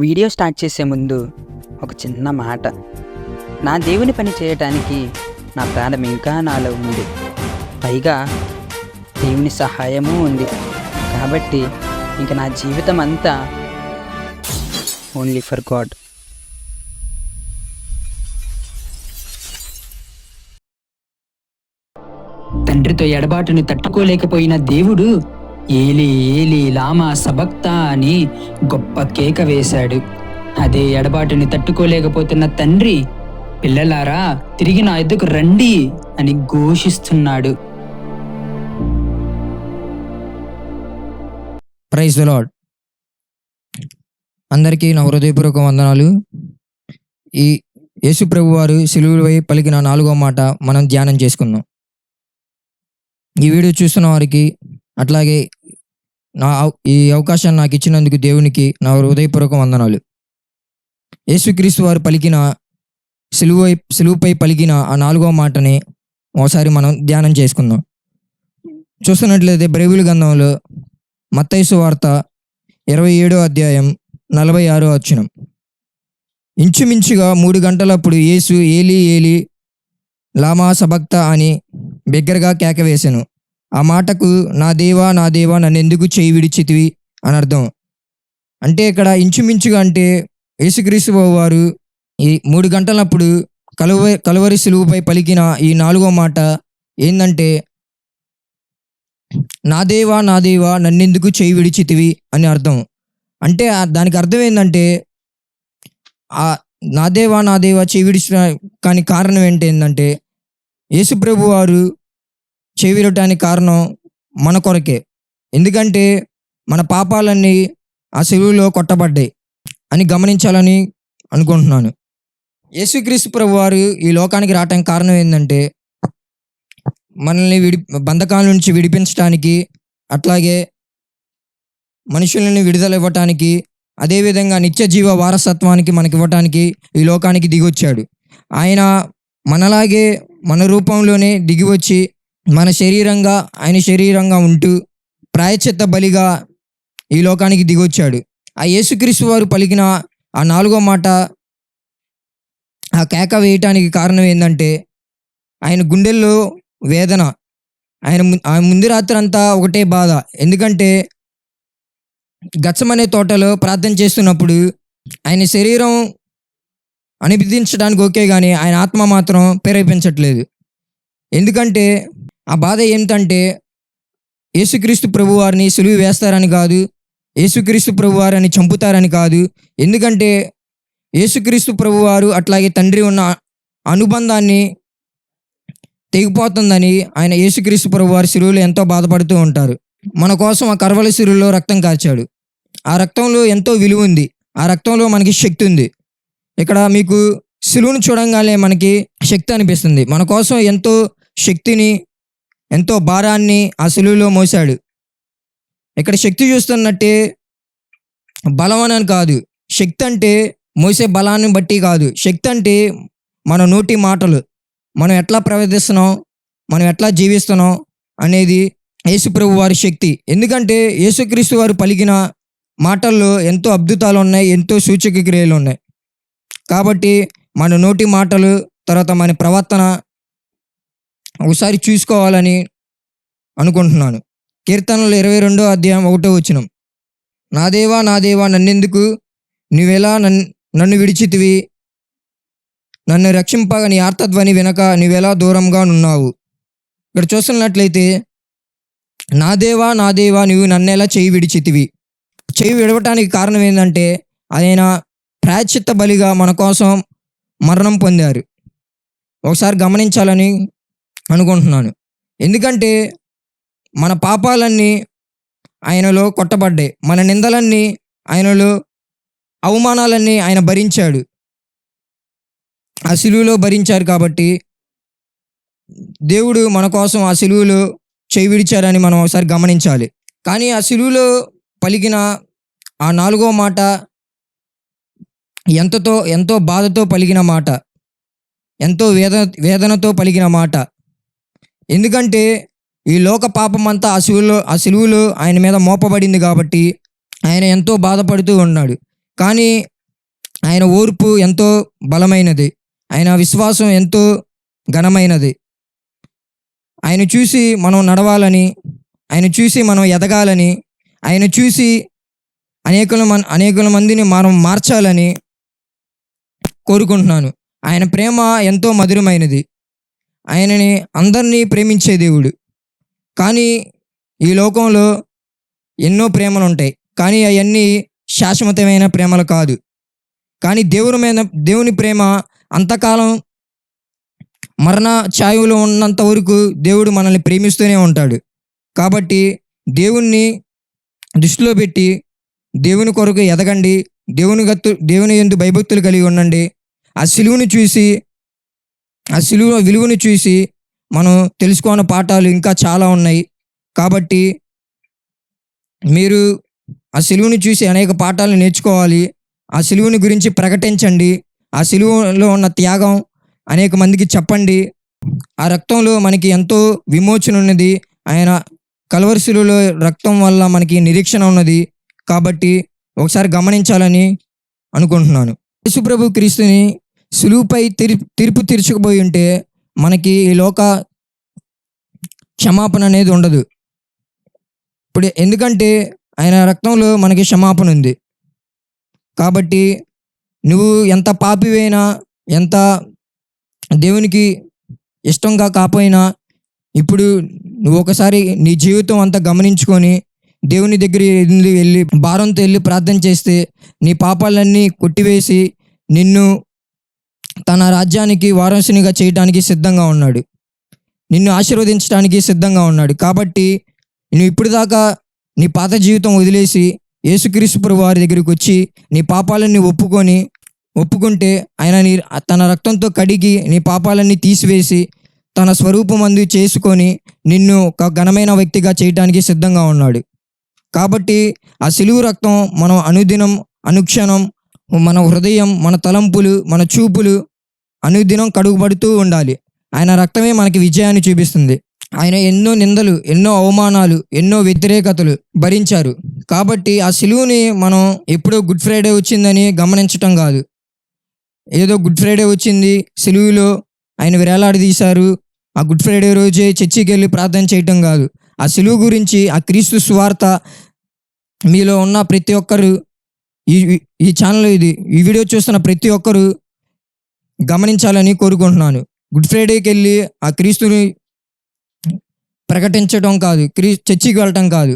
Video start చేసే ముందు ఒక చిన్న మాట. నా దేవుని పని చేయటానికి నా ప్రాణం ఇంకా నాలో ఉంది. పైగా దేవుని సహాయము ఉంది. కాబట్టి ఇంక నా జీవితం అంతా ఓన్లీ ఫర్ గాడ్ తండ్రితో ఎడబాటును తట్టుకోలేకపోయిన దేవుడు ఏలి ఏలి లామా సబక్తా అని గొప్ప కేక వేశాడు. అదే ఎడబాటుని తట్టుకోలేకపోతున్న తండ్రి పిల్లలారా తిరిగి నా ఎద్దుకు రండి అని ఘోషిస్తున్నాడు. ప్రైజ్ లాడ్ అందరికీ నా హృదయపూర్వక వందనాలు. ఈ యేసు ప్రభు వారు సిలువుపై పలికిన నాలుగో మాట మనం ధ్యానం చేసుకుందాం. ఈ వీడియో చూస్తున్న వారికి అట్లాగే నా ఈ అవకాశాన్ని నాకు ఇచ్చినందుకు దేవునికి నా హృదయపూర్వక వందనాలు. యేసుక్రీస్తు వారు పలికిన సిలువ సిలువుపై పలికిన ఆ నాలుగో మాటని ఒకసారి మనం ధ్యానం చేసుకుందాం. చూస్తున్నట్లయితే బైబిల్ గ్రంథంలో మత్తైసు వార్త ఇరవై ఏడో అధ్యాయం నలభై ఆరో వచ్చినం ఇంచుమించుగా మూడు గంటలప్పుడు యేసు ఏలి ఏలి లామా సబక్త అని బిగ్గరగా కేక వేశాను ఆ మాటకు నా దేవా నా దేవా నన్ను ఎందుకు చేయి విడిచితివి? అని అర్థం. అంటే ఇక్కడ ఇంచుమించుగా అంటే యేసుక్రీస్తు వారు ఈ మూడు గంటలప్పుడు కలువ కలువరి సిలువుపై పలికిన ఈ నాలుగో మాట ఏంటంటే నా దేవా నా దేవా నన్నెందుకు చేయి విడిచితివి? అని అర్థం. అంటే దానికి అర్థం ఏంటంటే ఆ నా దేవా నా దేవా చేయి విడిచిన కానీ కారణం ఏంటి ఏంటంటే యేసుప్రభు వారు చేవిరటానికి కారణం మన కొరకే. ఎందుకంటే మన పాపాలన్నీ ఆ శిలువులో కొట్టబడ్డాయి అని గమనించాలని అనుకుంటున్నాను. యేసుక్రీస్తు ప్రభు వారు ఈ లోకానికి రావటానికి కారణం ఏంటంటే మనల్ని విడి బంధకాల నుంచి విడిపించడానికి అట్లాగే మనుషులని విడుదల ఇవ్వటానికి అదేవిధంగా నిత్య జీవ వారసత్వానికి మనకి ఇవ్వటానికి ఈ లోకానికి దిగొచ్చాడు. ఆయన మనలాగే మన రూపంలోనే దిగివచ్చి మన శరీరంగా ఆయన శరీరంగా ఉంటూ ప్రాయచిత్త బలిగా ఈ లోకానికి దిగొచ్చాడు. ఆ యేసుక్రీస్తు వారు పలికిన ఆ నాలుగో మాట ఆ కేక వేయటానికి కారణం ఏంటంటే ఆయన గుండెల్లో వేదన. ఆయన ము- ముందు రాత్రి అంతా ఒకటే బాధ. ఎందుకంటే గచ్చమనే తోటలో ప్రార్థన చేస్తున్నప్పుడు ఆయన శరీరం అనిపించడానికి ఓకే కానీ ఆయన ఆత్మ మాత్రం ప్రేరేపించట్లేదు. ఎందుకంటే ఆ బాధ ఏమిటంటే యేసుక్రీస్తు ప్రభువారిని సులువు వేస్తారని కాదు యేసుక్రీస్తు ప్రభువారిని చంపుతారని కాదు. ఎందుకంటే యేసుక్రీస్తు ప్రభువారు అట్లాగే తండ్రి ఉన్న అనుబంధాన్ని తెగిపోతుందని ఆయన యేసుక్రీస్తు ప్రభువారి సిరువులు ఎంతో బాధపడుతూ ఉంటారు. మన కోసం ఆ కర్వల సిరువులో రక్తం కాచాడు ఆ రక్తంలో ఎంతో విలువ ఉంది. ఆ రక్తంలో మనకి శక్తి ఉంది. ఇక్కడ మీకు సిలువును చూడంగానే మనకి శక్తి అనిపిస్తుంది. మన కోసం ఎంతో శక్తిని ఎంతో భారాన్ని ఆ సిలువలో మోసాడు ఇక్కడ శక్తి చూస్తున్నట్టే బలం అని కాదు. శక్తి అంటే మోసే బలాన్ని బట్టి కాదు. శక్తి అంటే మన నోటి మాటలు. మనం ఎట్లా ప్రవర్తిస్తున్నాం? మనం ఎట్లా జీవిస్తున్నాం? అనేది యేసుప్రభు వారి శక్తి. ఎందుకంటే యేసుక్రీస్తు వారు పలికిన మాటల్లో ఎంతో అద్భుతాలు ఉన్నాయి ఎంతో సూచక క్రియలు ఉన్నాయి. కాబట్టి మన నోటి మాటలు తర్వాత మన ప్రవర్తన ఒకసారి చూసుకోవాలని అనుకుంటున్నాను. కీర్తనలు ఇరవై రెండో అధ్యాయం ఒకటో వచ్చినం నా దేవా నా దేవా నన్నెందుకు? నువ్వెలా నన్ను నన్ను విడిచితివి? నన్ను రక్షింపగా నీ ఆర్తధ్వని వెనక నువ్వెలా దూరంగా ఉన్నావు ఇక్కడ చూస్తున్నట్లయితే నా దేవా నా దేవా నువ్వు నన్నెలా చేయి విడిచితివి? చేయి విడవటానికి కారణం ఏంటంటే ఆయన ప్రాచిత్త బలిగా మన కోసం మరణం పొందారు. ఒకసారి గమనించాలని అనుకుంటున్నాను. ఎందుకంటే మన పాపాలన్నీ ఆయనలో కొట్టబడ్డాయి. మన నిందలన్నీ ఆయనలో అవమానాలన్నీ ఆయన భరించాడు. ఆ సిలువులో భరించారు కాబట్టి దేవుడు మన కోసం ఆ సిలువులో చేయి విడిచారని మనం ఒకసారి గమనించాలి. కానీ ఆ సిలువులో పలికిన ఆ నాలుగో మాట ఎంతతో ఎంతో బాధతో పలికిన మాట ఎంతో వేద వేదనతో పలికిన మాట ఎందుకంటే ఈ లోక పాపం అంతా ఆ సిలువలో ఆ సిలువలో ఆయన మీద మోపబడింది కాబట్టి ఆయన ఎంతో బాధపడుతూ ఉన్నాడు. కానీ ఆయన ఓర్పు ఎంతో బలమైనది. ఆయన విశ్వాసం ఎంతో ఘనమైనది. ఆయన చూసి మనం నడవాలని ఆయన చూసి మనం ఎదగాలని ఆయన చూసి అనేకుల మన అనేకుల మందిని మనం మార్చాలని కోరుకుంటున్నాను. ఆయన ప్రేమ ఎంతో మధురమైనది. ఆయనని అందరినీ ప్రేమించే దేవుడు. కానీ ఈ లోకంలో ఎన్నో ప్రేమలు ఉంటాయి కానీ అవన్నీ శాశ్వతమైన ప్రేమలు కాదు. కానీ దేవుని మీద దేవుని ప్రేమ అంతకాలం మరణ ఛాయువులో ఉన్నంత వరకు దేవుడు మనల్ని ప్రేమిస్తూనే ఉంటాడు. కాబట్టి దేవుణ్ణి దృష్టిలో పెట్టి దేవుని కొరకు ఎదగండి. దేవుని గత్తు దేవుని ఎందు భయభక్తులు కలిగి ఉండండి. ఆ శిలువుని చూసి ఆ సిలువ విలువను చూసి మనం తెలుసుకోని పాఠాలు ఇంకా చాలా ఉన్నాయి. కాబట్టి మీరు ఆ సిలువుని చూసి అనేక పాఠాలు నేర్చుకోవాలి. ఆ సిలువుని గురించి ప్రకటించండి. ఆ సిలువలో ఉన్న త్యాగం అనేక మందికి చెప్పండి. ఆ రక్తంలో మనకి ఎంతో విమోచన ఉన్నది. ఆయన కలవరిశిలులో రక్తం వల్ల మనకి నిరీక్షణ ఉన్నది. కాబట్టి ఒకసారి గమనించాలని అనుకుంటున్నాను. యేసుప్రభు క్రీస్తుని సులువుపై తీర్ తీర్పు తీర్చకపోయి ఉంటే మనకి ఈ లోక క్షమాపణ అనేది ఉండదు. ఇప్పుడు ఎందుకంటే ఆయన రక్తంలో మనకి క్షమాపణ ఉంది. కాబట్టి నువ్వు ఎంత పాపివైనా ఎంత దేవునికి ఇష్టంగా కాపోయినా ఇప్పుడు నువ్వు ఒకసారి నీ జీవితం అంతా గమనించుకొని దేవుని దగ్గర వెళ్ళి వెళ్ళి భారంతో వెళ్ళి ప్రార్థన చేస్తే నీ పాపాలన్నీ కొట్టివేసి నిన్ను తన రాజ్యానికి వారసునిగా చేయడానికి సిద్ధంగా ఉన్నాడు. నిన్ను ఆశీర్వదించడానికి సిద్ధంగా ఉన్నాడు. కాబట్టి నువ్వు ఇప్పుడు దాకా నీ పాత జీవితం వదిలేసి యేసుక్రీస్తు వారి దగ్గరికి వచ్చి నీ పాపాలన్నీ ఒప్పుకొని ఒప్పుకుంటే ఆయన నీ తన రక్తంతో కడిగి నీ పాపాలన్నీ తీసివేసి తన స్వరూపమందు చేసుకొని నిన్ను ఒక ఘనమైన వ్యక్తిగా చేయడానికి సిద్ధంగా ఉన్నాడు. కాబట్టి ఆ సిలువు రక్తం మనం అనుదినం అనుక్షణం మన హృదయం మన తలంపులు మన చూపులు అనుదినం కడుగుబడుతూ ఉండాలి. ఆయన రక్తమే మనకి విజయాన్ని చూపిస్తుంది. ఆయన ఎన్నో నిందలు ఎన్నో అవమానాలు ఎన్నో వ్యతిరేకతలు భరించారు. కాబట్టి ఆ సిలువుని మనం ఎప్పుడో గుడ్ ఫ్రైడే వచ్చిందని గమనించటం కాదు. ఏదో గుడ్ ఫ్రైడే వచ్చింది సిలువులో ఆయన వేలాడదీశారు ఆ గుడ్ ఫ్రైడే రోజే చర్చికి వెళ్ళి ప్రార్థన చేయటం కాదు. ఆ సిలువు గురించి ఆ క్రీస్తు స్వార్థ మీలో ఉన్న ప్రతి ఒక్కరు ఈ ఈ ఛానల్ ఇది ఈ వీడియో చూస్తున్న ప్రతి ఒక్కరు గమనించాలని కోరుకుంటున్నాను. గుడ్ ఫ్రైడేకి వెళ్ళి ఆ క్రీస్తుని ప్రకటించడం కాదు క్రీ చర్చికి వెళ్ళటం కాదు.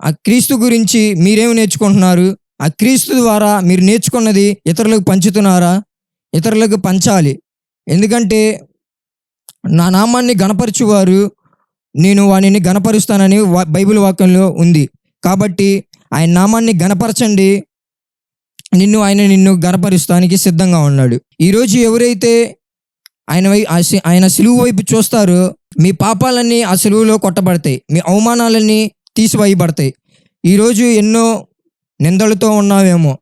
ఆ క్రీస్తు గురించి మీరేం నేర్చుకుంటున్నారు? ఆ క్రీస్తు ద్వారా మీరు నేర్చుకున్నది ఇతరులకు పంచుతున్నారా? ఇతరులకు పంచాలి. ఎందుకంటే నా నామాన్ని గణపరచువారు నేను వానిని గణపరుస్తానని బైబిల్ వాక్యంలో ఉంది. కాబట్టి ఆయన నామాన్ని గణపరచండి నిన్ను ఆయన నిన్ను గణపరుస్తానికి సిద్ధంగా ఉన్నాడు. ఈరోజు ఎవరైతే ఆయన వై ఆయన సిలువు వైపు చూస్తారో మీ పాపాలన్నీ ఆ సిలువులో కొట్టబడతాయి. మీ అవమానాలన్నీ తీసివేయబడతాయి. ఈరోజు ఎన్నో నిందలతో ఉన్నావేమో.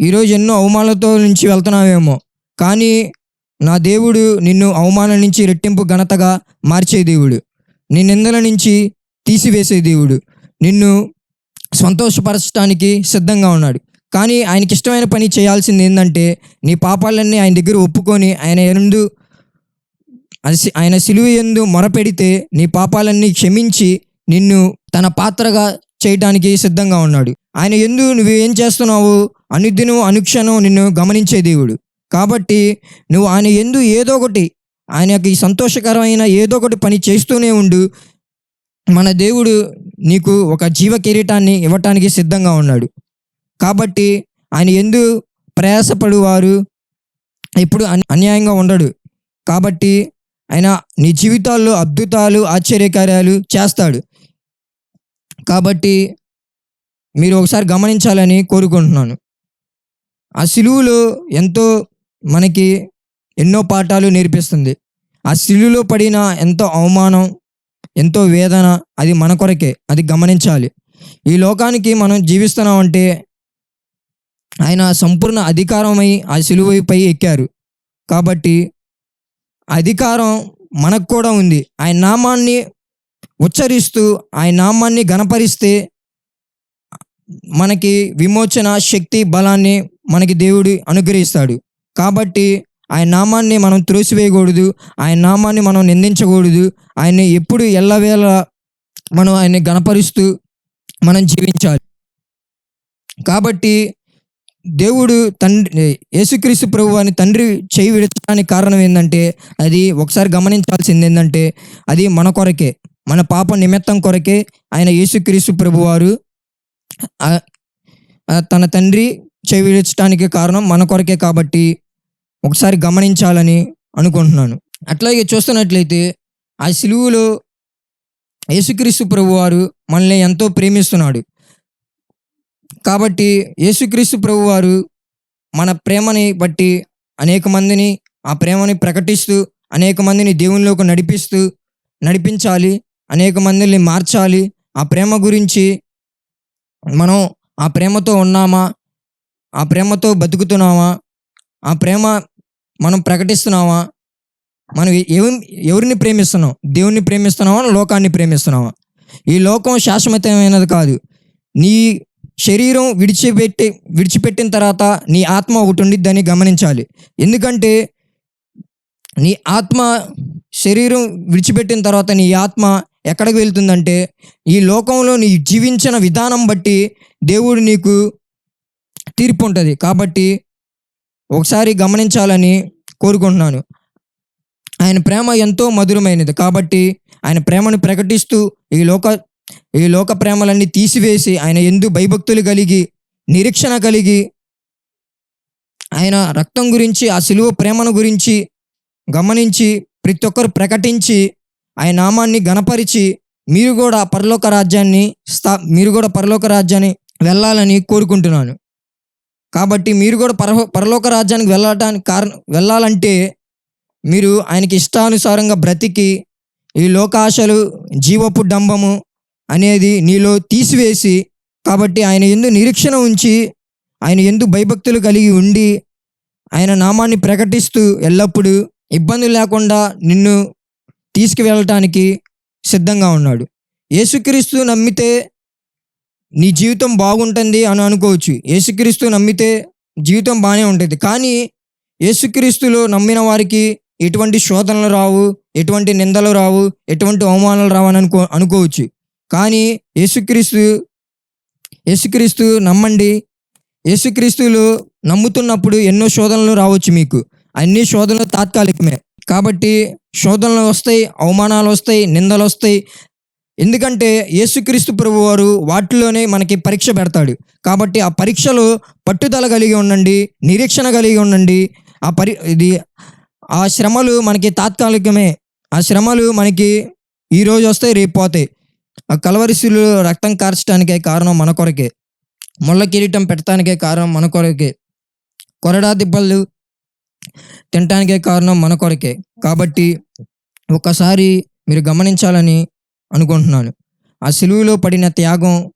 ఈరోజు ఎన్నో అవమానాలతో నుంచి వెళ్తున్నావేమో. కానీ నా దేవుడు నిన్ను అవమానం నుంచి రెట్టింపు ఘనతగా మార్చే దేవుడు. నీ నిందల నుంచి తీసివేసే దేవుడు. నిన్ను సంతోషపరచడానికి సిద్ధంగా ఉన్నాడు. కానీ ఆయనకి ఇష్టమైన పని చేయాల్సింది ఏంటంటే నీ పాపాలన్నీ ఆయన దగ్గర ఒప్పుకొని ఆయన ఎందు ఆయన సిలువ ఎందు మొరపెడితే నీ పాపాలన్నీ క్షమించి నిన్ను తన పాత్రగా చేయటానికి సిద్ధంగా ఉన్నాడు. ఆయన ఎందు నువ్వు ఏం చేస్తున్నావు అనుదినం అనుక్షణం నిన్ను గమనించే దేవుడు. కాబట్టి నువ్వు ఆయన ఎందు ఏదో ఒకటి ఆయనకి సంతోషకరమైన ఏదో ఒకటి పని చేస్తూనే ఉండు. మన దేవుడు నీకు ఒక జీవ కిరీటాన్ని ఇవ్వటానికి సిద్ధంగా ఉన్నాడు. కాబట్టి ఆయన ఎందు ప్రయాసపడువారు ఇప్పుడు అన్- అన్యాయంగా ఉండడు. కాబట్టి ఆయన నీ జీవితాల్లో అద్భుతాలు ఆశ్చర్యకార్యాలు చేస్తాడు. కాబట్టి మీరు ఒకసారి గమనించాలని కోరుకుంటున్నాను. ఆ సిలువులో ఎంతో మనకి ఎన్నో పాఠాలు నేర్పిస్తుంది. ఆ సిలువులో పడిన ఎంతో అవమానం ఎంతో వేదన అది మన కొరకే అది గమనించాలి. ఈ లోకానికి మనం జీవిస్తున్నామంటే ఆయన సంపూర్ణ అధికారమై ఆ సిలువపై ఎక్కారు. కాబట్టి అధికారం మనకు కూడా ఉంది. ఆయన నామాన్ని ఉచ్చరిస్తూ ఆయన నామాన్ని గణపరిస్తే మనకి విమోచన శక్తి బలాన్ని మనకి దేవుడు అనుగ్రహిస్తాడు. కాబట్టి ఆయన నామాన్ని మనం త్రోసివేయకూడదు. ఆయన నామాన్ని మనం నిందించకూడదు. ఆయన్ని ఎప్పుడు ఎల్లవేళ మనం ఆయన్ని గణపరుస్తూ మనం జీవించాలి. కాబట్టి దేవుడు తండ్రి యేసుక్రీస్తు ప్రభు అని తండ్రి చేయి విడచడానికి కారణం ఏంటంటే అది ఒకసారి గమనించాల్సింది ఏంటంటే అది మన కొరకే మన పాప నిమిత్తం కొరకే ఆయన యేసుక్రీస్తు ప్రభు వారు తన తండ్రి చేయి విడచడానికి కారణం మన కొరకే కాబట్టి ఒకసారి గమనించాలని అనుకుంటున్నాను. అట్లాగే చూస్తున్నట్లయితే ఆ సిలువులో యేసుక్రీస్తు ప్రభు వారు మనల్ని ఎంతో ప్రేమిస్తున్నాడు. కాబట్టి యేసుక్రీస్తు ప్రభు వారు మన ప్రేమని బట్టి అనేక మందిని ఆ ప్రేమని ప్రకటిస్తూ అనేక మందిని దేవునిలోకి నడిపిస్తూ నడిపించాలి అనేక మందిని మార్చాలి. ఆ ప్రేమ గురించి మనం ఆ ప్రేమతో ఉన్నామా? ఆ ప్రేమతో బతుకుతున్నామా? ఆ ప్రేమ మనం ప్రకటిస్తున్నామా? మనం ఎవ ఎవరిని ప్రేమిస్తున్నాం? దేవుణ్ణి ప్రేమిస్తున్నామా? లోకాన్ని ప్రేమిస్తున్నామా? ఈ లోకం శాశ్వతమైనది కాదు. నీ శరీరం విడిచిపెట్టి విడిచిపెట్టిన తర్వాత నీ ఆత్మ ఒకటి ఉండిద్దని గమనించాలి. ఎందుకంటే నీ ఆత్మ శరీరం విడిచిపెట్టిన తర్వాత నీ ఆత్మ ఎక్కడికి వెళ్తుందంటే ఈ లోకంలో నీ జీవించిన విధానం బట్టి దేవుడు నీకు తీర్పు ఉంటుంది. కాబట్టి ఒకసారి గమనించాలని కోరుకుంటున్నాను. ఆయన ప్రేమ ఎంతో మధురమైనది. కాబట్టి ఆయన ప్రేమను ప్రకటిస్తూ ఈ లోక ఈ లోక ప్రేమలన్నీ తీసివేసి ఆయన ఎందు భయభక్తులు కలిగి నిరీక్షణ కలిగి ఆయన రక్తం గురించి ఆ సిలువ ప్రేమను గురించి గమనించి ప్రతి ఒక్కరు ప్రకటించి ఆయన నామాన్ని గణపరిచి మీరు కూడా పరలోక రాజ్యాన్ని స్థా మీరు కూడా పరలోక రాజ్యాన్ని వెళ్ళాలని కోరుకుంటున్నాను. కాబట్టి మీరు కూడా పర పరలోక రాజ్యానికి వెళ్ళటానికి కారణం వెళ్ళాలంటే మీరు ఆయనకి ఇష్టానుసారంగా బ్రతికి ఈ లోకాశలు జీవపు డంబము అనేది నీలో తీసివేసి కాబట్టి ఆయన ఎందు నిరీక్షణ ఉంచి ఆయన ఎందు భయభక్తులు కలిగి ఉండి ఆయన నామాన్ని ప్రకటిస్తూ ఎల్లప్పుడూ ఇబ్బంది లేకుండా నిన్ను తీసుకువెళ్ళటానికి సిద్ధంగా ఉన్నాడు. యేసుక్రీస్తు నమ్మితే నీ జీవితం బాగుంటుంది అని అనుకోవచ్చు. యేసుక్రీస్తు నమ్మితే జీవితం బాగానే ఉంటుంది. కానీ యేసుక్రీస్తులో నమ్మిన వారికి ఎటువంటి శోధనలు రావు ఎటువంటి నిందలు రావు ఎటువంటి అవమానాలు రావు అని అనుకో అనుకోవచ్చు. కానీ యేసుక్రీస్తు యేసుక్రీస్తు నమ్మండి. యేసుక్రీస్తులు నమ్ముతున్నప్పుడు ఎన్నో శోధనలు రావచ్చు మీకు. అన్ని శోధనలు తాత్కాలికమే. కాబట్టి శోధనలు వస్తాయి అవమానాలు వస్తాయి నిందలు వస్తాయి. ఎందుకంటే యేసుక్రీస్తు ప్రభు వారు వాటిలోనే మనకి పరీక్ష పెడతాడు. కాబట్టి ఆ పరీక్షలో పట్టుదల కలిగి ఉండండి నిరీక్షణ కలిగి ఉండండి. ఆ పరి ఇది ఆ శ్రమలు మనకి తాత్కాలికమే. ఆ శ్రమలు మనకి ఈరోజు వస్తాయి రేపు పోతాయి. ఆ కలవరిశిలో రక్తం కార్చడానికే కారణం మన కొరకే. ముళ్ళ కిరీటం పెట్టడానికే కారణం మన కొరకే. కొరడా దిబ్బలు తినటానికే కారణం మన కొరకే. కాబట్టి ఒకసారి మీరు గమనించాలని అనుకుంటున్నాను. ఆ సిలువులో పడిన త్యాగం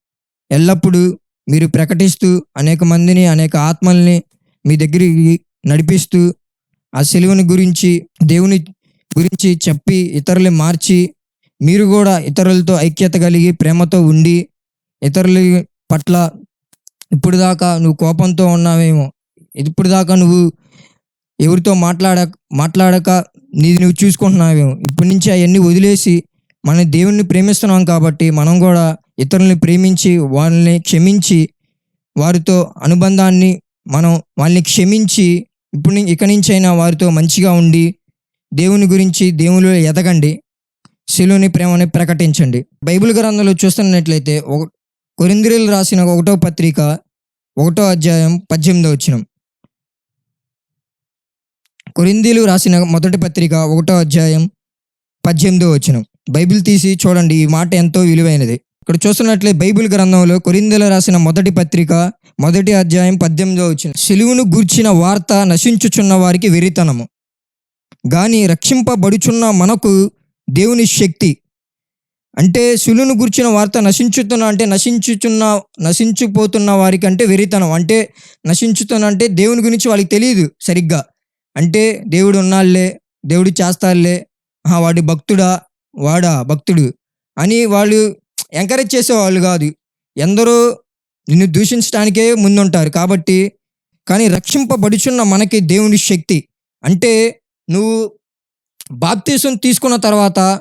ఎల్లప్పుడూ మీరు ప్రకటిస్తూ అనేక మందిని అనేక ఆత్మల్ని మీ దగ్గరికి నడిపిస్తూ ఆ సెలువుని గురించి దేవుని గురించి చెప్పి ఇతరులు మార్చి మీరు కూడా ఇతరులతో ఐక్యత కలిగి ప్రేమతో ఉండి ఇతరుల పట్ల ఇప్పుడు దాకా నువ్వు కోపంతో ఉన్నావేమో ఇప్పుడు దాకా నువ్వు ఎవరితో మాట్లాడ మాట్లాడక నీది నువ్వు చూసుకుంటున్నావేమో ఇప్పటి నుంచి అవన్నీ వదిలేసి మన దేవుణ్ణి ప్రేమిస్తున్నాం కాబట్టి మనం కూడా ఇతరుల్ని ప్రేమించి వాళ్ళని క్షమించి వారితో అనుబంధాన్ని మనం వాళ్ళని క్షమించి ఇప్పుడు ఇక నుంచి అయినా వారితో మంచిగా ఉండి దేవుని గురించి దేవుని ఎదగండి. శిలుని ప్రేమని ప్రకటించండి. బైబిల్ గ్రంథంలో చూస్తున్నట్లయితే ఒక కొరింద్రీలు రాసిన ఒకటో పత్రిక ఒకటో అధ్యాయం పద్దెనిమిదో వచ్చినం కొరిందీలు రాసిన మొదటి పత్రిక ఒకటో అధ్యాయం పద్దెనిమిదో వచ్చినం బైబిల్ తీసి చూడండి ఈ మాట ఎంతో విలువైనది. ఇక్కడ చూస్తున్నట్లే బైబిల్ గ్రంథంలో కొరిందీలు రాసిన మొదటి పత్రిక మొదటి అధ్యాయం పద్దెనిమిదో వచ్చిన సిలువును గూర్చిన వార్త నశించుచున్న వారికి వెరితనము కానీ రక్షింపబడుచున్న మనకు దేవుని శక్తి. అంటే శిలును గుర్చిన వార్త నశించుతున్న అంటే నశించుచున్న నశించిపోతున్న వారికంటే వెరితనం. అంటే నశించుతున్న అంటే దేవుని గురించి వాళ్ళకి తెలియదు సరిగ్గా. అంటే దేవుడు ఉన్నాళ్ళే దేవుడు చేస్తారులే ఆహా, వాడి భక్తుడా వాడా భక్తుడు అని వాళ్ళు ఎంకరేజ్ చేసేవాళ్ళు కాదు. ఎందరో నిన్ను దూషించడానికే ముందుంటారు కాబట్టి కానీ రక్షింపబడుచున్న మనకి దేవుని శక్తి. అంటే నువ్వు బాప్తీసం తీసుకున్న తర్వాత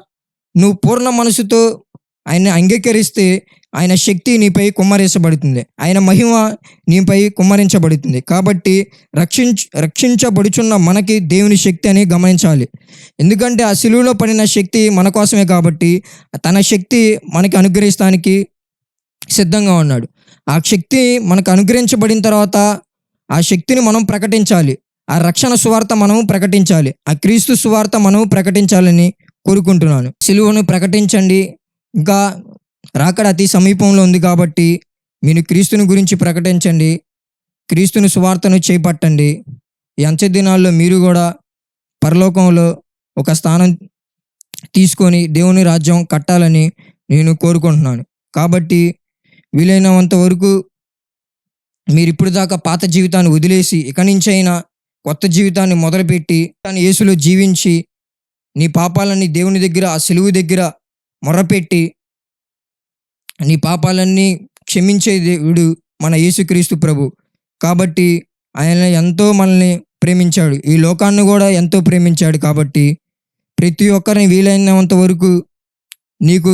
నువ్వు పూర్ణ మనసుతో ఆయన అంగీకరిస్తే ఆయన శక్తి నీపై కుమ్మరించబడుతుంది. ఆయన మహిమ నీపై కుమ్మరించబడుతుంది. కాబట్టి రక్షించ రక్షించబడుచున్న మనకి దేవుని శక్తి అని గమనించాలి. ఎందుకంటే ఆ సిలువలో పడిన శక్తి మన కోసమే కాబట్టి తన శక్తి మనకి అనుగ్రహిస్తానికి సిద్ధంగా ఉన్నాడు. ఆ శక్తి మనకు అనుగ్రహించబడిన తర్వాత ఆ శక్తిని మనం ప్రకటించాలి. ఆ రక్షణ సువార్త మనం ప్రకటించాలి. ఆ క్రీస్తు సువార్త మనం ప్రకటించాలని కోరుకుంటున్నాను. సిలువను ప్రకటించండి. ఇంకా రాకడ అతి సమీపంలో ఉంది కాబట్టి మీరు క్రీస్తుని గురించి ప్రకటించండి. క్రీస్తుని సువార్తను చేపట్టండి. ఈ అంచె దినాల్లో మీరు కూడా పరలోకంలో ఒక స్థానం తీసుకొని దేవుని రాజ్యం కట్టాలని నేను కోరుకుంటున్నాను. కాబట్టి వీలైనంత వరకు మీరు ఇప్పుడు దాకా పాత జీవితాన్ని వదిలేసి ఇక నుంచైనా కొత్త జీవితాన్ని మొదలుపెట్టి దాన్ని యేసులో జీవించి నీ పాపాలన్నీ దేవుని దగ్గర ఆ సెలువు దగ్గర మొరపెట్టి నీ పాపాలన్నీ క్షమించే దేవుడు మన యేసుక్రీస్తు ప్రభు. కాబట్టి ఆయన ఎంతో మనల్ని ప్రేమించాడు. ఈ లోకాన్ని కూడా ఎంతో ప్రేమించాడు కాబట్టి ప్రతి ఒక్కరిని వీలైనంత వరకు నీకు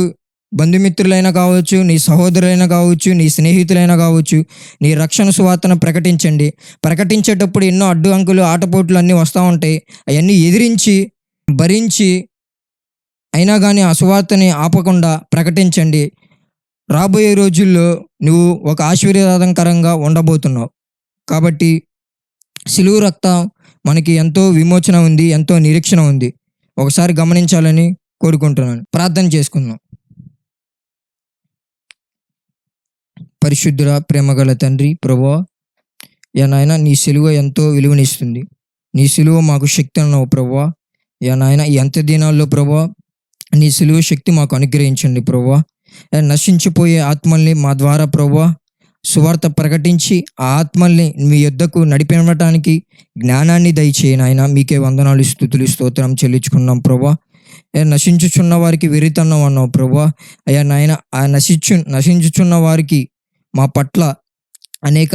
బంధుమిత్రులైనా కావచ్చు నీ సహోదరులైనా కావచ్చు నీ స్నేహితులైనా కావచ్చు నీ రక్షణ సువార్తను ప్రకటించండి. ప్రకటించేటప్పుడు ఎన్నో అడ్డు అంకులు ఆటపోట్లు అన్నీ వస్తూ ఉంటాయి. అవన్నీ ఎదిరించి భరించి అయినా కానీ ఆ సువార్తని ఆపకుండా ప్రకటించండి. రాబోయే రోజుల్లో నువ్వు ఒక ఆశీర్వాదకరంగా ఉండబోతున్నావు. కాబట్టి సిలువు రక్తం మనకి ఎంతో విమోచన ఉంది ఎంతో నిరీక్షణ ఉంది. ఒకసారి గమనించాలని కోరుకుంటున్నాను. ప్రార్థన చేసుకుందాం. పరిశుద్ధుర ప్రేమగల తండ్రి ప్రభా యా నాయన నీ సిలువ ఎంతో విలువనిస్తుంది. నీ సిలువ మాకు శక్తి అన్నావు ప్రభా. యా నాయన ఎంత దినాల్లో ప్రభా నీ సిలువ శక్తి మాకు అనుగ్రహించండి ప్రభా. నశించిపోయే ఆత్మల్ని మా ద్వారా ప్రభా సువార్త ప్రకటించి ఆ ఆత్మల్ని మీ యుద్ధకు నడిపినటానికి జ్ఞానాన్ని దయచేయి నాయన. మీకే వందనాలు స్థుతులు స్తోత్రం చెల్లించుకున్నాం ప్రభా. నశించుచున్న వారికి వెరితన్నం అన్నావు ప్రభా. అయ్యా నాయన ఆ నశించు నశించుచున్న వారికి మా పట్ల అనేక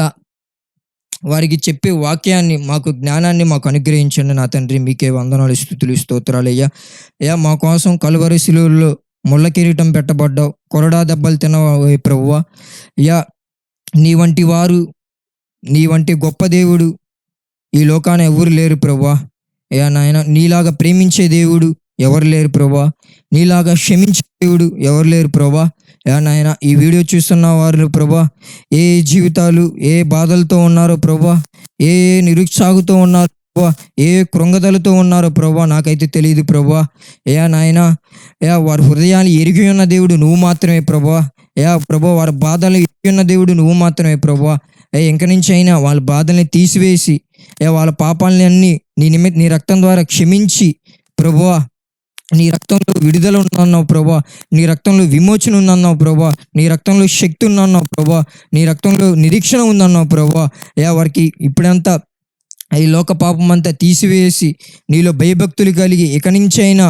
వారికి చెప్పే వాక్యాన్ని మాకు జ్ఞానాన్ని మాకు అనుగ్రహించండి. నా తండ్రి మీకే వందనాలు స్థుతులు స్తోత్రాలు అయ్యా అయ్యా మా కోసం కలువరి శిలువుల్లో ముళ్ళ కిరీటం పెట్టబడ్డావు. కొరడా దెబ్బలు తినవే ప్రభువ. అయ్యా నీ వంటి వారు నీ వంటి గొప్ప దేవుడు ఈ లోకాన ఎవరు లేరు ప్రభా అయ్యా నాయన నీలాగా ప్రేమించే దేవుడు ఎవరు లేరు ప్రభా నీలాగా క్షమించే దేవుడు ఎవరు లేరు ప్రభా నాయన ఈ వీడియో చూస్తున్న వారు ప్రభా ఏ జీవితాలు ఏ బాధలతో ఉన్నారో ప్రభా ఏ నిరుత్సాహంతో ఉన్నారు ప్రభా ఏ కృంగదలతో ఉన్నారో ప్రభా నాకైతే తెలియదు ప్రభా. యా నాయన యా వారి హృదయాన్ని ఎరిగి ఉన్న దేవుడు నువ్వు మాత్రమే ప్రభా. యా ప్రభా వారి బాధలు ఎరిగి ఉన్న దేవుడు నువ్వు మాత్రమే ప్రభా. ఏ ఇంక నుంచి అయినా వాళ్ళ బాధల్ని తీసివేసి ఏ వాళ్ళ పాపాలని అన్ని నీ నిమి నీ రక్తం ద్వారా క్షమించి ప్రభువా నీ రక్తంలో విడుదల ఉందన్నావు ప్రభా. నీ రక్తంలో విమోచన ఉందన్నావు ప్రభా. నీ రక్తంలో శక్తి ఉందన్నావు ప్రభా. నీ రక్తంలో నిరీక్షణ ఉందన్నావు ప్రభా. ఎవరికి వారికి ఇప్పుడంతా ఈ లోక పాపం అంతా తీసివేసి నీలో భయభక్తులు కలిగి ఇక నుంచైనా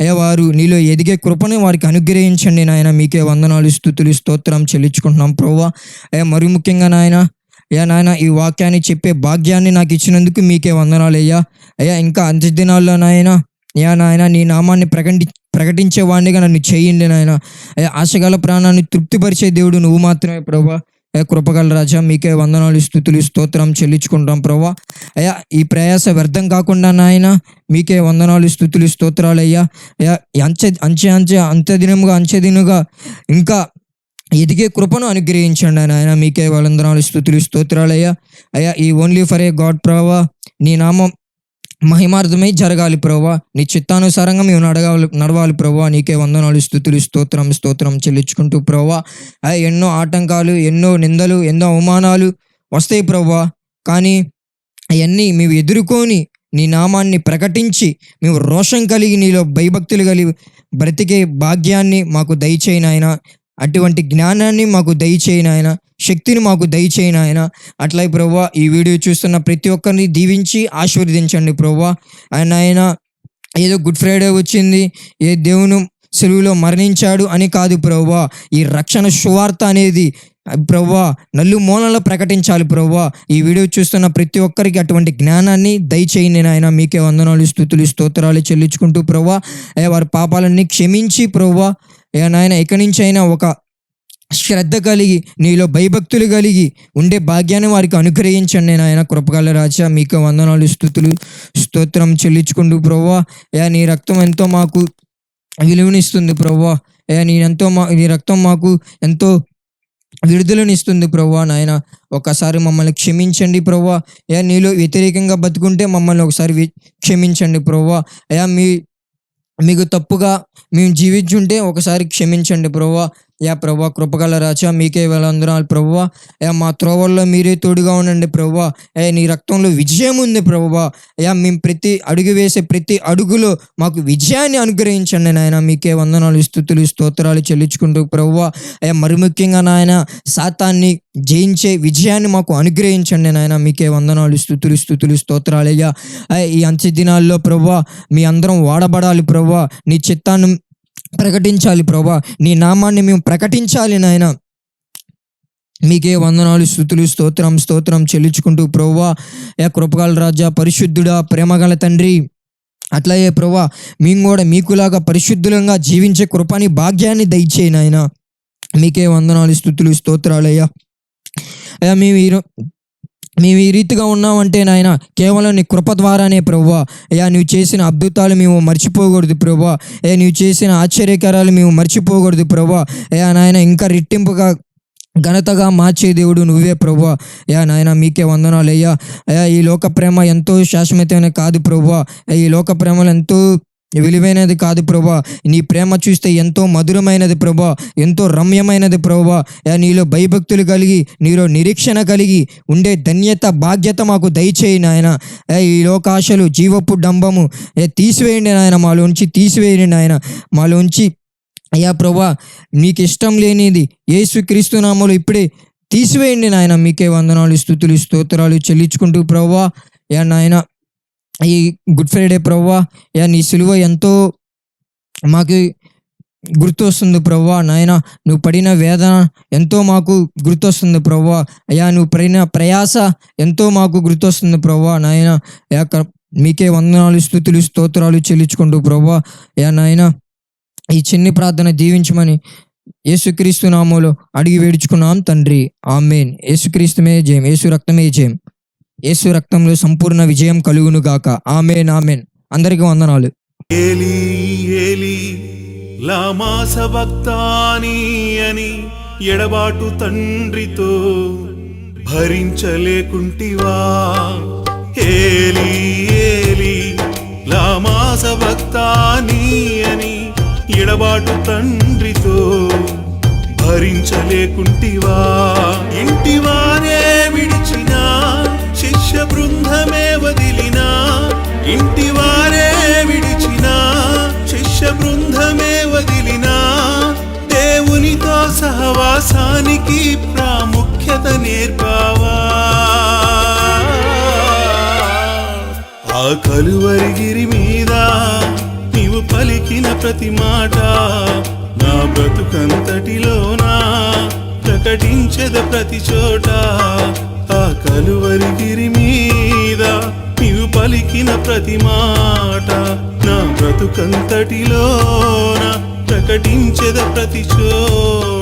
అయ్యా వారు నీలో ఎదిగే కృపను వారికి అనుగ్రహించండి నాయన. మీకే వందనాలు స్థుతులు స్తోత్రం చెల్లించుకుంటున్నాం ప్రభా. అయ్యా మరి ముఖ్యంగా నాయన అయ్యా నాయన ఈ వాక్యాన్ని చెప్పే భాగ్యాన్ని నాకు ఇచ్చినందుకు మీకే వందనాలు అయ్యా. అయ్యా ఇంకా అంత్య దినాల్లో నాయన అయ్యా నాయన నీ నామాన్ని ప్రకటి ప్రకటించేవాడినిగా నన్ను చేయండి నాయన. ఆశగల ప్రాణాన్ని తృప్తిపరిచే దేవుడు నువ్వు మాత్రమే ప్రభా. కృపగల రాజా మీకే వందనాలు స్థుతులు స్తోత్రం చెల్లించుకుంటాం ప్రభా. అయ్యా ఈ ప్రయాస వ్యర్థం కాకుండా నాయన మీకే వందనాలు స్థుతులు స్తోత్రాలు అయ్యా. అయ్యా అంచె అంచె అంచె అంత్యదినముగా అంచెదినుగా ఇంకా ఎదిగే కృపను అనుగ్రహించండి నాయన మీకే వందనాలు స్థుతులు స్తోత్రాలయ్యా అయ్యా. అయ్యా ఈ ఓన్లీ ఫర్ ఏ గాడ్ ప్రభా నీ నామం మహిమార్థమై జరగాలి ప్రభా నీ చిత్తానుసారంగా మేము నడగాలి నడవాలి ప్రభా నీకే వందనాలు స్థుతులు స్తోత్రం స్తోత్రం చెల్లించుకుంటూ ప్రభా ఎన్నో ఆటంకాలు ఎన్నో నిందలు ఎన్నో అవమానాలు వస్తాయి ప్రభా కానీ అవన్నీ మేము ఎదుర్కొని నీ నామాన్ని ప్రకటించి మేము రోషం కలిగి నీలో భయభక్తులు కలిగి బ్రతికే భాగ్యాన్ని మాకు దయచేయి నాయన. అటువంటి జ్ఞానాన్ని మాకు దయచేయి నాయన. శక్తిని మాకు దయచేయను ఆయన. అట్లా ప్రభా ఈ వీడియో చూస్తున్న ప్రతి ఒక్కరిని దీవించి ఆశీర్వదించండి ప్రభా. ఆయన ఆయన ఏదో గుడ్ ఫ్రైడే వచ్చింది ఏ దేవుని సెలువులో మరణించాడు అని కాదు ప్రభా. ఈ రక్షణ సువార్త అనేది ప్రవ్వా నల్లు మూలంలో ప్రకటించాలి ప్రవ్వా ఈ వీడియో చూస్తున్న ప్రతి ఒక్కరికి అటువంటి జ్ఞానాన్ని దయచేయండి నాయన. మీకే వందనాలు స్థుతులు స్తోత్రాలు చెల్లించుకుంటూ ప్రవ్వా వారి పాపాలన్నీ క్షమించి ప్రవ్వా నాయన ఎక్కడి నుంచి అయినా ఒక శ్రద్ధ కలిగి నీలో భయభక్తులు కలిగి ఉండే భాగ్యాన్ని వారికి అనుగ్రహించండి నాయన. కృపగల రాజా మీకు వందనాలు స్థుతులు స్తోత్రం చెల్లించుకుంటూ ప్రవ్వా. యా నీ రక్తం ఎంతో మాకు విలువనిస్తుంది ప్రవ్వా. యా నీ ఎంతో మా నీ రక్తం మాకు ఎంతో విడుదలనిస్తుంది ప్రవ్వా నాయన. ఒకసారి మమ్మల్ని క్షమించండి ప్రవ్వా. యా నీలో వ్యతిరేకంగా బతుకుంటే మమ్మల్ని ఒకసారి క్షమించండి ప్రవ్వా. అయా మీ మీకు తప్పుగా మేము జీవించుంటే ఒకసారి క్షమించండి ప్రవ్వా. యా ప్రభా కృపగల రాచా మీకే వేలందరాలు ప్రవ్వా యా మా త్రోవల్లో మీరే తోడుగా ఉండండి ప్రభా. ఏ నీ రక్తంలో విజయం ఉంది ప్రవ్వా యా మేము ప్రతి అడుగు వేసే ప్రతి అడుగులో మాకు విజయాన్ని అనుగ్రహించండి నాయన. మీకే వందనాలు స్థుతులు స్తోత్రాలు చెల్లించుకుంటూ ప్రభా. అయ్యా మరి ముఖ్యంగా నాయన సాతాన్ని జయించే విజయాన్ని మాకు అనుగ్రహించండి నాయన. మీకే వందనాలు స్థుతులు స్థుతులు స్తోత్రాలయ్యా ఈ అంత్య దినాల్లో ప్రవ్వా మీ అందరం వాడబడాలి ప్రభా. నీ చిత్తాన్ని ప్రకటించాలి ప్రభా. నీ నామాన్ని మేము ప్రకటించాలి నాయన. మీకే వందనాలు స్థుతులు స్తోత్రం స్తోత్రం చెల్లించుకుంటూ ప్రవ్వా యా కృపగల రాజా పరిశుద్ధుడా ప్రేమగల తండ్రి. అట్లాగే ప్రభా మేము కూడా మీకులాగా పరిశుద్ధులంగా జీవించే కృపని భాగ్యాన్ని దయచేయి నాయన. మీకే వందనాలు స్థుతులు స్తోత్రాలయ్యా అయ్యా. మేము ఈ మేము ఈ రీతిగా ఉన్నామంటే నాయన కేవలం నీ కృప ద్వారానే ప్రభా అయ్యా నువ్వు చేసిన అద్భుతాలు మేము మర్చిపోకూడదు ప్రభా ఏ నువ్వు చేసిన ఆశ్చర్యకరాలు మేము మర్చిపోకూడదు ప్రభా అయ్యా నాయన ఇంకా రెట్టింపుగా ఘనతగా మార్చే దేవుడు నువ్వే ప్రభా యా నాయన మీకే వందనాలు. అయ్యా అయ్యా ఈ లోక ప్రేమ ఎంతో శాశ్వతమైన కాదు ప్రభా ఈ లోక ప్రేమలు ఎంతో విలువైనది కాదు ప్రభా. నీ ప్రేమ చూస్తే ఎంతో మధురమైనది ప్రభా. ఎంతో రమ్యమైనది ప్రభా. యా నీలో భయభక్తులు కలిగి నీలో నిరీక్షణ కలిగి ఉండే ధన్యత బాధ్యత మాకు దయచేయి నాయన. ఈ లోకాశలు జీవపు డంబము. తీసివేయండి నాయన మాలోంచి తీసివేయండి నాయన. మాలోంచి అయ్యా ప్రభా మీకు ఇష్టం లేనిది ఏసు క్రీస్తునామలు ఇప్పుడే తీసివేయండి నాయన. మీకే వందనాలు స్థుతులు స్తోత్రాలు చెల్లించుకుంటూ ప్రభా. యా నాయన ఈ గుడ్ ఫ్రైడే ప్రవ్వా యా నీ సిలువ ఎంతో మాకు గుర్తొస్తుంది ప్రవ్వా నాయన. నువ్వు పడిన వేదన ఎంతో మాకు గుర్తొస్తుంది ప్రవ్వా. అయ్యా నువ్వు పడిన ప్రయాస ఎంతో మాకు గుర్తొస్తుంది ప్రవ్వా నాయన. యా క- మీకే వందనాలు స్థుతులు స్తోత్రాలు చెల్లించుకుంటూ ప్రవ్వా. యా నాయన. ఈ చిన్ని ప్రార్థన దీవించమని యేసుక్రీస్తు నామంలో అడిగి వేడుచుకున్నాం తండ్రి. ఆమెన్. యేసుక్రీస్తుమే జయం. యేసు రక్తమే జయం. యేసు రక్తంలో సంపూర్ణ విజయం కలుగును గాక. Amen amen. అందరికీ వందనాలు. ఏలి ఏలి లామా సబక్తాని అని ఎడబాటు తండ్రితో భరించలేకుంటివా? ఏలి ఏలి లామా సబక్తాని అని ఎడబాటు తండ్రితో భరించలేకుంటివా? ఇంటివారే విడిచి బృందమే వదిలినా ఇంటివారే విడిచినా శిష్య బృందమే వదిలినా దేవునితో సహవాసానికి ప్రాముఖ్యత నేర్పావా. ఆ కలువరిగిరి మీద నీవు పలికిన ప్రతి మాట నా బ్రతుకంతటిలోనా? ప్రకటించద ప్రతి చోట ఆ కలువరిగిరి మీద పలికిన ప్రతి మాట నా బ్రతుకంతటిలోన ప్రకటించద ప్రతి చోట.